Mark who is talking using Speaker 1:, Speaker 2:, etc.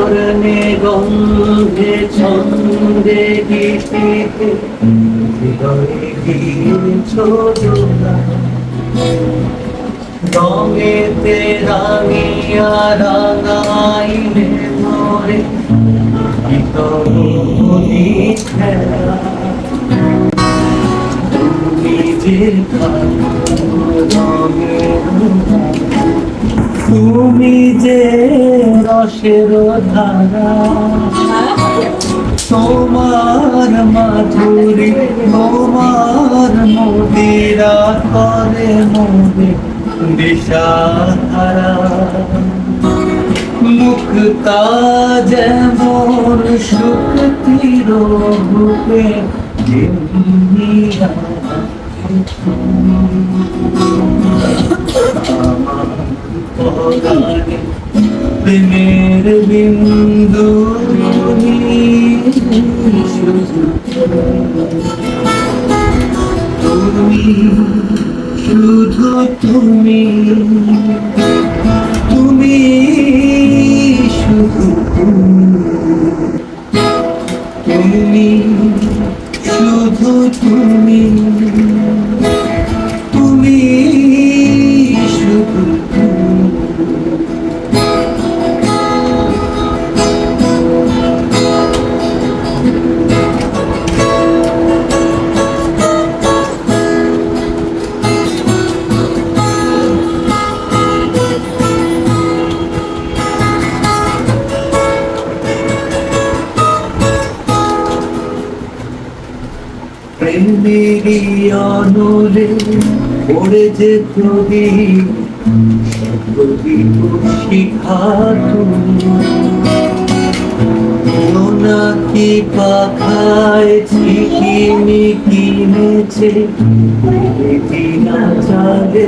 Speaker 1: বর্ণে গন্ধে ছন্দে গীতিতে রঙেতে রাঙিয়া রাঙাইলে বিতরণী খেলা। তুমি যে রঙের তুমি যে রসের ধারা। তোমার মাধুরী তোমার মদিরা করে মোদে দিশাহারা মুক্তা যেমন শুক্তির রূপে জিন্দিরা প্রেমের বিন্দু তুমি শুধু তুমি তুমি শুধু তুমি তুমি। প্রেমেরই অনলে পড়ে যে শিখা নাকি পাখায় ছিকিমি কিনেছে না চালে